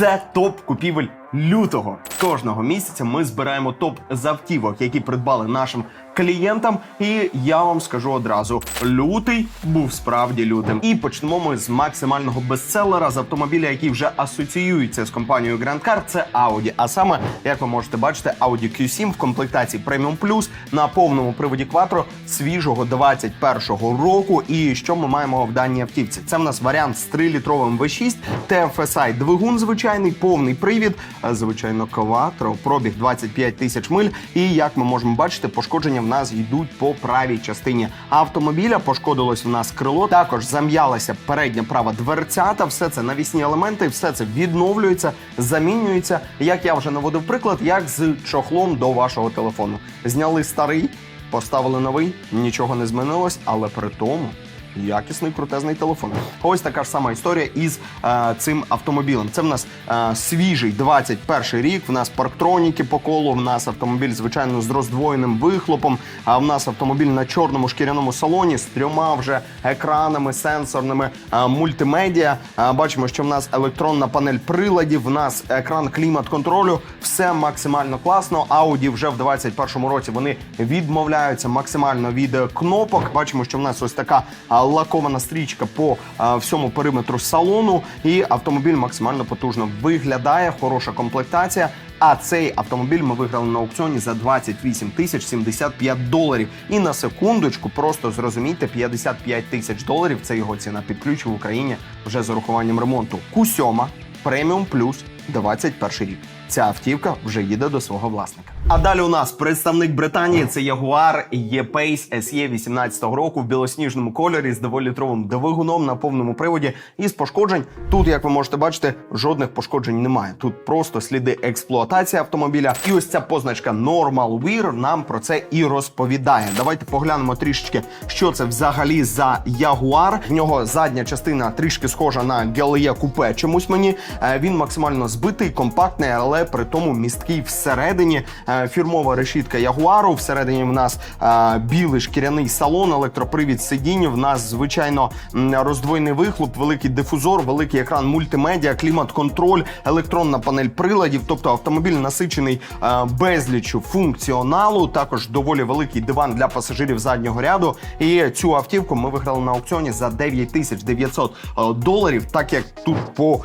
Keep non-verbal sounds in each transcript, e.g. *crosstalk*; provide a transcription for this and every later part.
Це топ купівель лютого. Кожного місяця ми збираємо топ з автівок, які придбали нашим клієнтам. І я вам скажу одразу: лютий був справді лютим. І почнемо ми з максимального бестселера з автомобіля, який вже асоціюється з компанією Grand Car, Це Audi. А саме, як ви можете бачити, Audi Q7 в комплектації Premium Plus на повному приводі Quattro свіжого 21-го року. І що ми маємо в даній автівці? Це в нас варіант з 3-літровим V6, TFSI двигун звичайний, повний привід, звичайно, Quattro, пробіг 25 тисяч миль. І як ми можемо бачити, пошкодження в нас йдуть по правій частині автомобіля. Пошкодилось в нас крило. Також зам'ялася передня права дверцята. Все це навісні елементи, все це відновлюється, замінюється. Як я вже наводив приклад, як з чохлом до вашого телефону. Зняли старий, поставили новий, нічого не змінилось, але при тому. Якісний крутезний телефон. Ось така ж сама історія із е, цим автомобілем. Це в нас е, свіжий 21 рік. В нас парктроніки по колу. В нас автомобіль, звичайно, з роздвоєним вихлопом. А в нас автомобіль на чорному шкіряному салоні з трьома вже екранами, сенсорними е, мультимедіа. Е, бачимо, що в нас електронна панель приладів. В нас екран клімат-контролю. Все максимально класно. Audi вже в 21-му році вони відмовляються максимально від е, кнопок. Бачимо, що в нас ось така а, лакована стрічка по всьому периметру салону, і автомобіль максимально потужно виглядає. Хороша комплектація. А цей автомобіль ми виграли на аукціоні за 28 тисяч 75 доларів. І на секундочку, просто зрозумійте, 55 тисяч доларів це його ціна під ключ в Україні вже з урахуванням ремонту. Q7 преміум плюс 21 рік. Ця автівка вже їде до свого власника. А далі у нас представник Британії це Jaguar E-Pace SE 18 року в білосніжному кольорі з дволітровим двигуном на повному приводі і з пошкоджень. Тут, як ви можете бачити, жодних пошкоджень немає. Тут просто сліди експлуатації автомобіля. І ось ця позначка Normal Wear нам про це і розповідає. Давайте поглянемо трішечки, що це взагалі за Jaguar. В нього задня частина трішки схожа на Гелія купе. Чомусь мені Е, він максимально збитий, компактний, але при тому місткий всередині. Фірмова решітка Ягуару. Всередині в нас білий шкіряний салон, електропривід сидінь. В нас звичайно роздвоєний вихлоп, великий дифузор, великий екран мультимедіа, клімат-контроль, електронна панель приладів. Тобто автомобіль насичений безліччю функціоналу. Також доволі великий диван для пасажирів заднього ряду. І цю автівку ми виграли на аукціоні за 9900 е, доларів. Так як тут по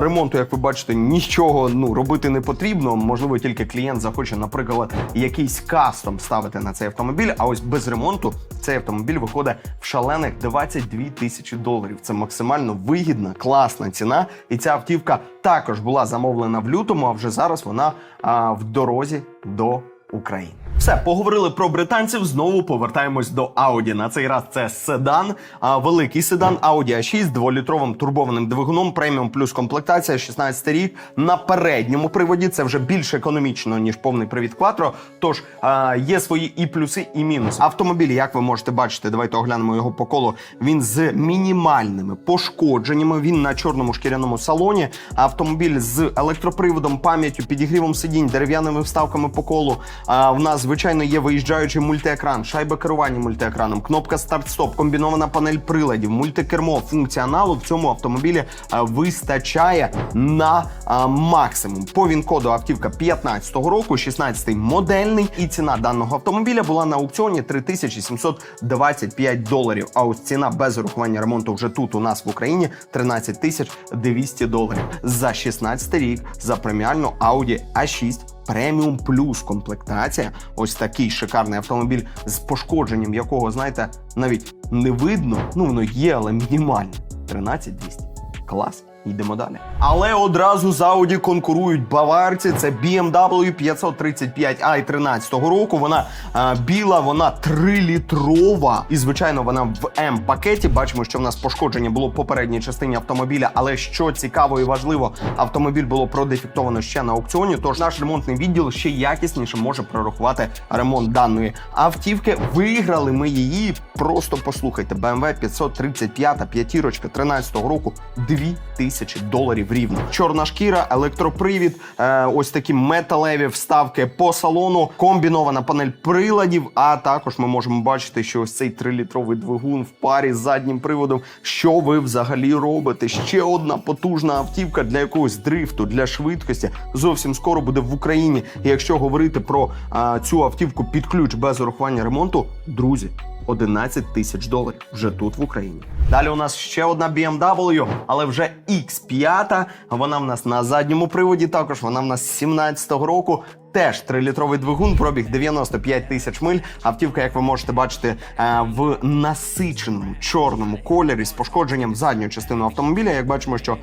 ремонту, як ви бачите, нічого ну робити не потрібно. Можливо, тільки клієнт захоче, наприклад, якийсь кастом ставити на цей автомобіль. А ось без ремонту цей автомобіль виходить в шалених 22 тисячі доларів. Це максимально вигідна, класна ціна. І ця автівка також була замовлена в лютому. А вже зараз вона а, в дорозі до України. Все, поговорили про британців. Знову повертаємось до Audi. На цей раз це седан, а великий седан Audi A6 з дволітровим турбованим двигуном, преміум плюс комплектація, 16 рік. На передньому приводі це вже більш економічно ніж повний привід Quattro, Тож а, є свої і плюси, і мінуси. Автомобіль, як ви можете бачити, давайте оглянемо його по колу. Він з мінімальними пошкодженнями. Він на чорному шкіряному салоні. Автомобіль з електроприводом, пам'яттю, підігрівом сидінь, дерев'яними вставками по колу. А, в нас звичайно є виїжджаючий мультиекран, шайба керування мультиекраном, кнопка старт-стоп, комбінована панель приладів, мультикермо, функціоналу в цьому автомобілі а, вистачає на а, максимум. По він-коду автівка 15-го року, 16-й модельний, і ціна даного автомобіля була на аукціоні 3725 доларів. А ось ціна без урахування ремонту вже тут у нас в Україні 13 тисяч 200 доларів. За 16 рік за преміальну Audi A6 преміум плюс комплектація. Ось такий шикарний автомобіль з пошкодженням, якого, знаєте, навіть не видно. Ну воно є, але мінімальне. 13200. Клас. Йдемо далі. Але одразу з Audi конкурують баварці. Це BMW 535i 13 року. Вона а, біла, вона 3-літрова. І, звичайно, вона в М-пакеті. Бачимо, що в нас пошкодження було попередній частині автомобіля. Але що цікаво і важливо, автомобіль було продефектовано ще на аукціоні. Тож наш ремонтний відділ ще якісніше може прорахувати ремонт даної автівки. Виграли ми її. Просто послухайте. BMW 535 п'ятірочка 13 року 2000 тисячі доларів рівно. Чорна шкіра, електропривід, е, ось такі металеві вставки по салону, комбінована панель приладів. А також ми можемо бачити, що ось цей трилітровий двигун в парі з заднім приводом. Що ви взагалі робите? Ще одна потужна автівка для якогось дрифту, для швидкості. Зовсім скоро буде в Україні. І якщо говорити про а, цю автівку під ключ без урахування ремонту, друзі. 11 тисяч доларів вже тут в Україні. Далі у нас ще одна BMW, але вже X5. Вона в нас на задньому приводі. Також вона в нас 17-го року. Теж трилітровий двигун, пробіг 95 тисяч миль. Автівка, як ви можете бачити, е, в насиченому чорному кольорі з пошкодженням задньої частини автомобіля. Як бачимо, що е,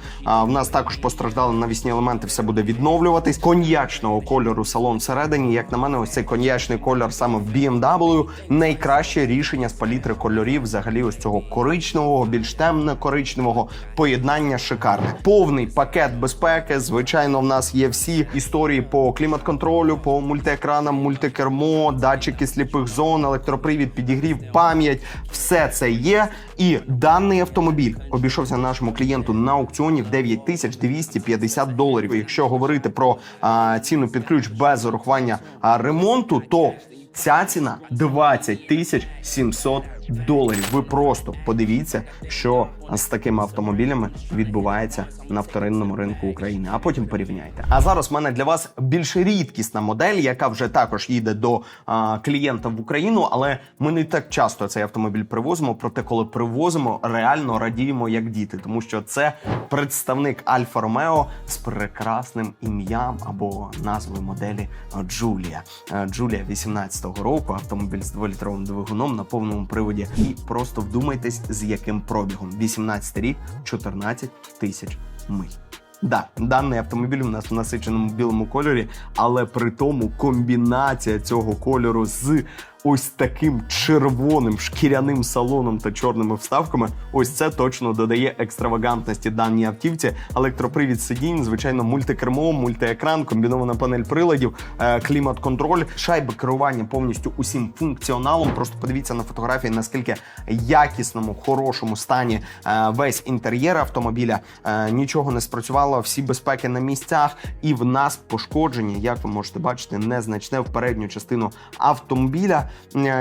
в нас також постраждали навісні елементи, все буде відновлюватись. Коньячного кольору салон всередині. Як на мене, ось цей коньячний кольор саме в BMW найкраще рішення з палітри кольорів, взагалі, ось цього коричневого, більш темно коричневого поєднання шикарне. Повний пакет безпеки. Звичайно, в нас є всі історії по клімат-контролю, по мультиекранам, мультикермо, датчики сліпих зон, електропривід, підігрів, пам'ять. Все це є. І даний автомобіль обійшовся нашому клієнту на аукціоні в 9250 доларів. Якщо говорити про а, ціну під ключ без урахування ремонту, то Ця ціна 20 тисяч 700 доларів. Ви просто подивіться, що з такими автомобілями відбувається на вторинному ринку України. А потім порівняйте. А зараз в мене для вас більш рідкісна модель, яка вже також їде до а, клієнта в Україну, але ми не так часто цей автомобіль привозимо. Проте, коли привозимо, реально радіємо як діти, тому що це представник Альфа Ромео з прекрасним ім'ям або назвою моделі Джулія. Е, Джулія 18-го року. Автомобіль з 2-літровим двигуном на повному приводі. І просто вдумайтесь, з яким пробігом. 18 рік, 14 тисяч миль. Да, даний автомобіль у нас в насиченому білому кольорі, але при тому комбінація цього кольору з ось таким червоним шкіряним салоном та чорними вставками. Ось це точно додає екстравагантності даній автівці. Електропривід сидінь, звичайно, мультикермо, мультиекран, комбінована панель приладів, е, клімат-контроль, шайби керування повністю усім функціоналом. Просто подивіться на фотографії, наскільки якісному, хорошому стані е, весь інтер'єр автомобіля. Е, Нічого не спрацювало, всі безпеки на місцях, і в нас пошкодження, як ви можете бачити, незначне в передню частину автомобіля,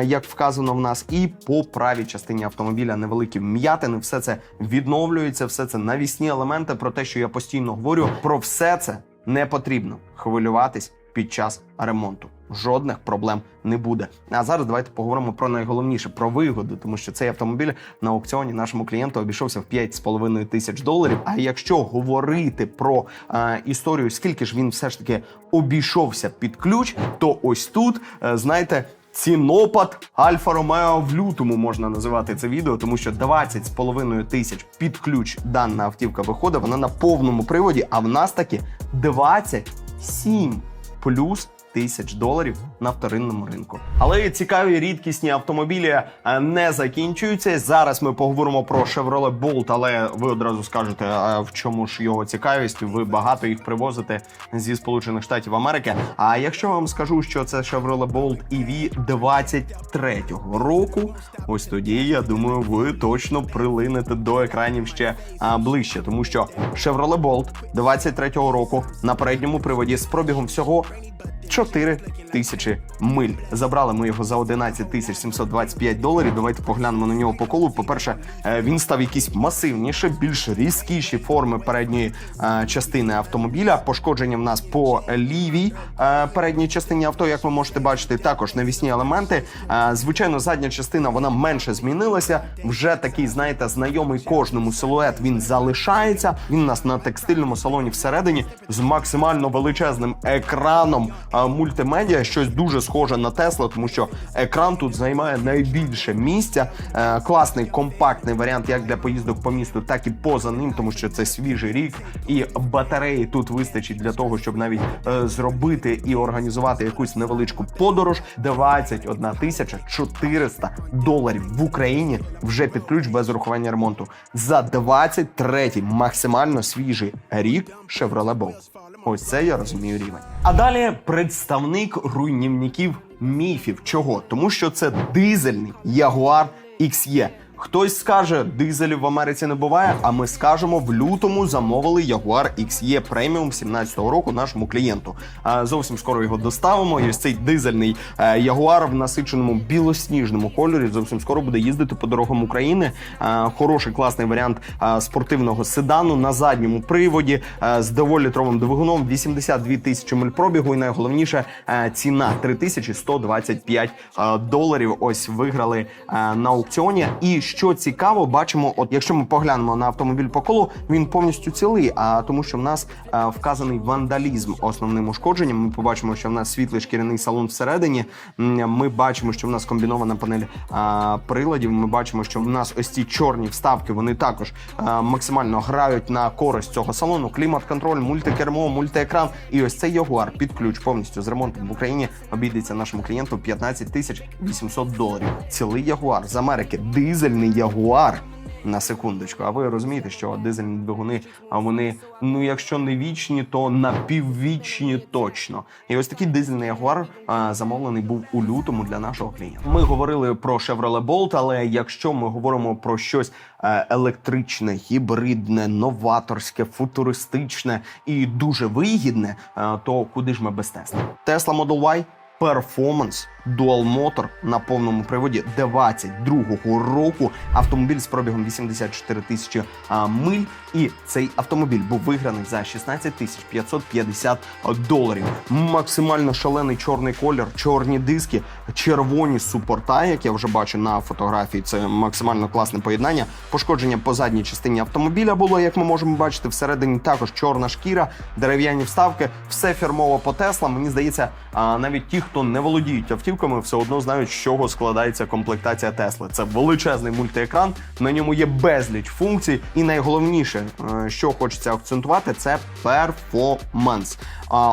як вказано в нас, і по правій частині автомобіля невеликі вм'ятини. Все це відновлюється, все це навісні елементи. Про те, що я постійно говорю, про все це не потрібно хвилюватись під час ремонту. Жодних проблем не буде. А зараз давайте поговоримо про найголовніше про вигоду, тому що цей автомобіль на аукціоні нашому клієнту обійшовся в 5,5 тисяч доларів. А якщо говорити про е, історію, скільки ж він все ж таки обійшовся під ключ, то ось тут е, знаєте. Цінопад Альфа Ромео в лютому можна називати це відео, тому що 20 з половиною тисяч під ключ дана автівка виходить. Вона на повному приводі, а в нас таки 27 плюс тисяч доларів на вторинному ринку. Але цікаві рідкісні автомобілі е, не закінчуються. Зараз ми поговоримо про Chevrolet Bolt, але ви одразу скажете, а в чому ж його цікавість? Ви багато їх привозите зі Сполучених Штатів Америки. А якщо вам скажу, що це Chevrolet Bolt EV 23-го року, ось тоді я думаю, ви точно прилинете до екранів ще ближче, тому що Chevrolet Bolt 23-го року на передньому приводі з пробігом всього 4 тисячі миль. Забрали ми його за 11 тисяч 725 доларів. Давайте поглянемо на нього по колу. По-перше, е, він став якийсь масивніше, більш різкіші форми передньої е, частини автомобіля. Пошкодження в нас по лівій е, передній частині авто, як ви можете бачити, також навісні елементи. Звичайно, задня частина вона менше змінилася. Вже такий, знаєте, знайомий кожному силует. Він залишається. Він у нас на текстильному салоні всередині з максимально величезним екраном мультимедіа. Щось дуже схоже на Тесла, тому що екран тут займає найбільше місця. Е, Класний компактний варіант, як для поїздок по місту, так і поза ним, тому що це свіжий рік, і батареї тут вистачить для того, щоб навіть е, зробити і організувати якусь невеличку подорож. 21 тисяча 400 доларів в Україні вже під ключ без урахування ремонту. За 23-й максимально свіжий рік Chevrolet Bolt. Ось це я розумію рівень. А далі представник руйнівників міфів. Чого? Тому що це дизельний Ягуар XE. Хтось скаже, дизелів в Америці не буває. А ми скажемо, в лютому замовили Jaguar XE Premium 17-го року нашому клієнту. Зовсім скоро його доставимо. І ось цей дизельний е, Jaguar в насиченому білосніжному кольорі. Зовсім скоро буде їздити по дорогам України. Хороший класний варіант спортивного седану на задньому приводі з доволі-літровим двигуном, 82 тисячі миль пробігу. І найголовніше ціна 3125 е, доларів. Ось виграли на аукціоні. І що цікаво, бачимо, от якщо ми поглянемо на автомобіль по колу, він повністю цілий. А тому, що в нас е, вказаний вандалізм основним ушкодженням. Ми побачимо, що в нас світлий шкіряний салон всередині. Ми бачимо, що в нас комбінована панель е, приладів. Ми бачимо, що в нас ось ці чорні вставки вони також е, максимально грають на користь цього салону. Клімат-контроль, мультикермо, мультиекран. І ось цей Jaguar під ключ повністю з ремонтом в Україні обійдеться нашому клієнту в 15 тисяч 800 доларів. Цілий Jaguar з Америки, дизельний Jaguar. На секундочку, а ви розумієте, що дизельні двигуни, а вони, ну якщо не вічні, то напіввічні точно. І ось такий дизельний Jaguar а, замовлений був у лютому для нашого клієнта. Ми говорили про Chevrolet Bolt, але якщо ми говоримо про щось е, електричне, гібридне, новаторське, футуристичне і дуже вигідне, е, то куди ж ми без Tesla? Tesla Model Y – перформанс Motor на повному приводі 22-го року. Автомобіль з пробігом 84 тисячі миль. І цей автомобіль був виграний за 16 тисяч 550 доларів. Максимально шалений чорний колір, чорні диски, червоні супорта, як я вже бачу на фотографії. Це максимально класне поєднання. Пошкодження по задній частині автомобіля було, як ми можемо бачити. Всередині також чорна шкіра, дерев'яні вставки, все фірмово по Тесла. Мені здається, навіть ті, хто не володіють автівками, все одно знають, з чого складається комплектація Тесли. Це величезний мультиекран, на ньому є безліч функцій, і найголовніше, е, що хочеться акцентувати, це перформанс.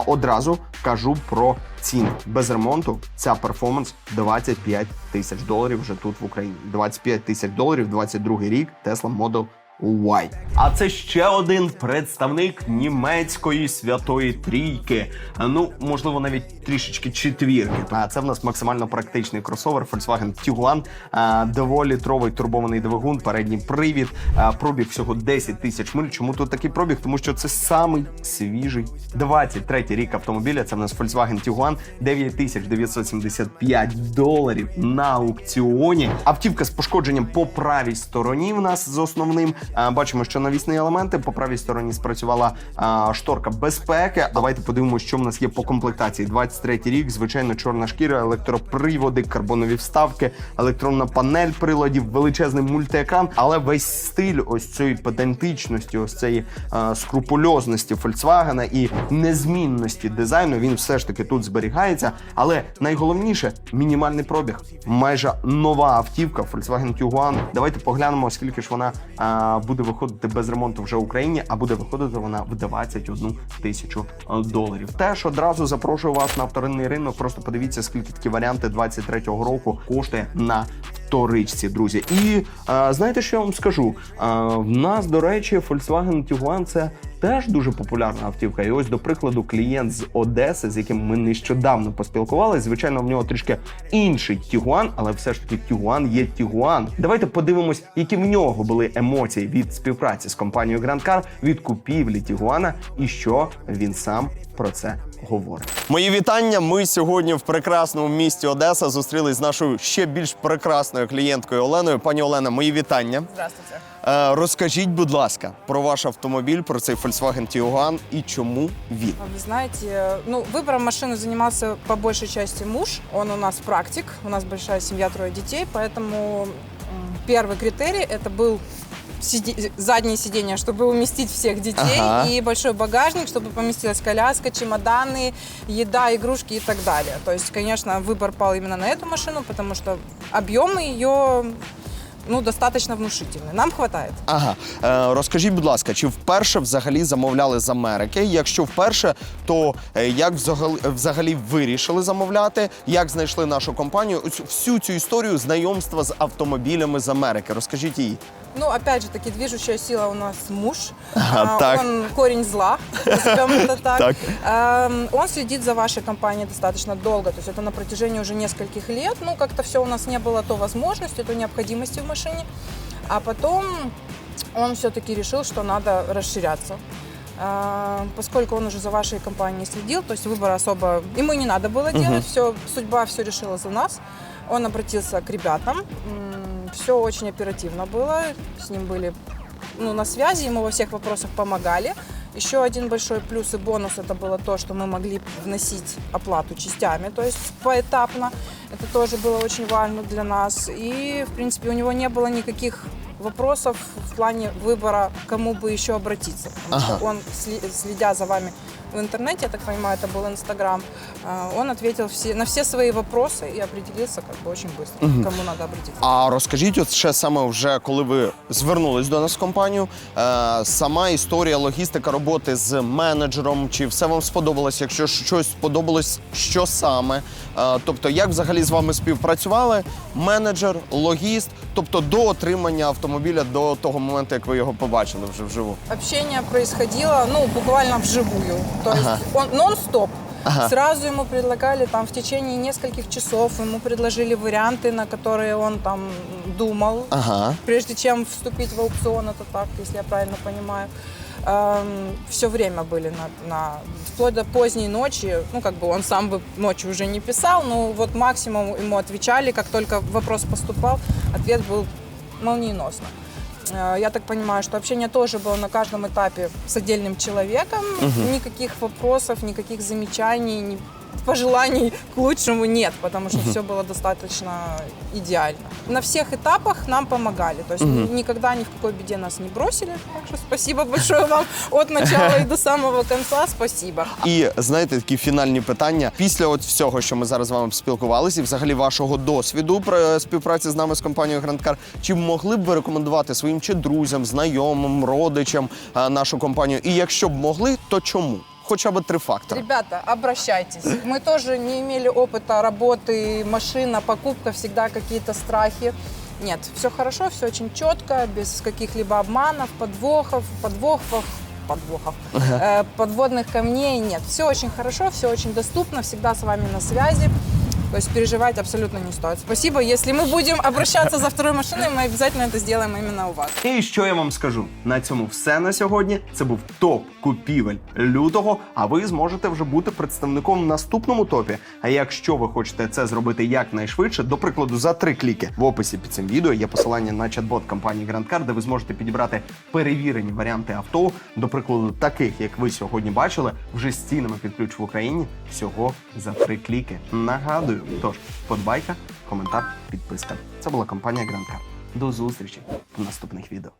Одразу кажу про ціни. Без ремонту ця перформанс 25 тисяч доларів вже тут в Україні. 25 тисяч доларів, 22 рік, Tesla Model Y. А це ще один представник німецької святої трійки. Ну, можливо, навіть трішечки четвірки. А це в нас максимально практичний кросовер Volkswagen Tiguan. А, Дволітровий турбований двигун, передній привід, а, пробіг всього 10 тисяч миль. Чому тут такий пробіг? Тому що це самий свіжий 23 рік автомобіля. Це в нас Volkswagen Tiguan 9975 доларів на аукціоні. Автівка з пошкодженням по правій стороні. В нас з основним бачимо, що навісні елементи по правій стороні спрацювала шторка безпеки. Давайте подивимося, що в нас є по комплектації. 23 рік, звичайно, чорна шкіра, електроприводи, карбонові вставки, електронна панель приладів, величезний мультиекран. Але весь стиль ось цієї педантичності, ось цієї скрупульозності Volkswagen і незмінності дизайну. Він все ж таки тут зберігається. Але найголовніше мінімальний пробіг. Майже нова автівка Volkswagen Tiguan. Давайте поглянемо, скільки ж вона буде виходити без ремонту вже в Україні, а буде виходити вона в 21 тисячу е, доларів. Теж одразу запрошую вас на вторинний ринок. Просто подивіться, скільки такі варіанти 23-го року коштує на вторичці, друзі. І е, знаєте, що я вам скажу? Е, в нас, до речі, Volkswagen Tiguan це теж дуже популярна автівка. І ось, до прикладу, клієнт з Одеси, з яким ми нещодавно поспілкувалися. Звичайно, в нього трішки інший Tiguan, але все ж таки Tiguan є Tiguan. Давайте подивимось, які в нього були емоції від співпраці з компанією Grand Car, від купівлі Тігуана і що він сам про це говорить. Мої вітання. Ми сьогодні в прекрасному місті Одеса зустрілись з нашою ще більш прекрасною клієнткою Оленою. Пані Олена, мої вітання. Здравствуйте. Е, розкажіть, будь ласка, про ваш автомобіль, про цей Volkswagen Tiguan і чому він. А Вы знаете, ну, выбором машины занимался по большей части муж. Он у нас практик, у нас большая семья, трое детей, поэтому м, первый критерий это был сиди- заднее сиденье, чтобы уместить всех детей, Ага. и большой багажник, чтобы поместилась коляска, чемоданы, еда, игрушки и так далее. То есть, конечно, выбор пал именно на эту машину, потому что объемы ее ну, достаточно внушительный. Нам хватает. Ага, е, розкажіть, будь ласка, чи вперше взагалі замовляли з Америки? Якщо вперше, то е, як взагалі, взагалі вирішили замовляти? Як знайшли нашу компанію? Ось всю цю історію знайомства з автомобілями з Америки. Розкажіть її. Ну, опять же таки, движущая сила у нас муж. Ага, А, так. Он корень зла, назовем это *laughs* так. Так. Эм, Он следит за вашей компанией достаточно долго, то есть это на протяжении уже нескольких лет. Ну, как-то все у нас не было то возможности, то необходимости в машине. А потом он все-таки решил, что надо расширяться. А, Поскольку он уже за вашей компанией следил, то есть выбора особо ему не надо было делать, все, судьба все решила за нас. Он обратился к ребятам, все очень оперативно было, с ним были ну, на связи, ему во всех вопросах помогали. Еще один большой плюс и бонус это было то, что мы могли вносить оплату частями, то есть поэтапно. Это тоже было очень важно для нас. И, в принципе, у него не было никаких вопросов в плане выбора, к кому бы еще обратиться. Потому Ага. что он, сли- следя за вами в интернете, я так понимаю, это был Инстаграм, а, он ответил все, на все свои вопросы и определился как бы очень быстро, к кому надо обратиться. А розкажіть, от ще саме вже коли ви звернулись до нас в компанію, е, сама історія, логістика роботи з менеджером, чи все вам сподобалось? Якщо щось сподобалось, що саме? Е, тобто, як взагалі з вами співпрацювали менеджер, логіст, тобто до отримання автомобіля до того моменту, як ви його побачили вже вживу? Общение происходило, ну, буквально вживую. То есть Ага. он нон-стоп. Ага. Сразу ему предлагали там в течение нескольких часов, ему предложили варианты, на которые он там думал, Ага. прежде чем вступить в аукцион, это так, если я правильно понимаю. все время были на, на вплоть до поздней ночи, ну как бы он сам бы ночью уже не писал, но вот максимум ему отвечали, как только вопрос поступал, ответ был молниеносно. Э, Я так понимаю, что общение тоже было на каждом этапе с отдельным человеком. Никаких вопросов, никаких замечаний, ни пожеланий к лучшему нет, потому что все было достаточно идеально. На всех этапах нам помогали, то есть ни- никогда ни в какой беде нас не бросили. Так что спасибо большое вам от начала и до самого конца. Спасибо. І знаєте, такі фінальні питання після от всього, що ми зараз з вами спілкувалися, і взагалі вашого досвіду про співпраці з нами з компанією Грандкар, чи могли б ви рекомендувати своїм чи друзям, знайомим, родичам нашу компанію? І якщо б могли, то чому? Хоча б три фактори. Ребята, обращайтесь. Мы тоже не имели опыта работы, машина, покупка, всегда какие-то страхи. Нет, все хорошо, все очень четко, без каких-либо обманов, подвохов, подвохов, подвохов, э, подводных камней. Нет, все очень хорошо, все очень доступно, всегда с вами на связи. То есть переживать абсолютно не стоит. Спасибо. Если мы будем обращаться за второй машиной, мы обязательно это сделаем именно у вас. І що я вам скажу? На цьому все на сьогодні. Це був топ купівель лютого. А ви зможете вже бути представником в наступному топі. А якщо ви хочете це зробити якнайшвидше, до прикладу, за три кліки в описі під цим відео є посилання на чат-бот компанії Grand Car, де ви зможете підібрати перевірені варіанти авто, до прикладу, таких як ви сьогодні бачили, вже з цінами під ключ в Україні всього за три кліки. Нагадую, тож подбайка, коментар, підписка. Це була компанія Car. До зустрічі в наступних відео.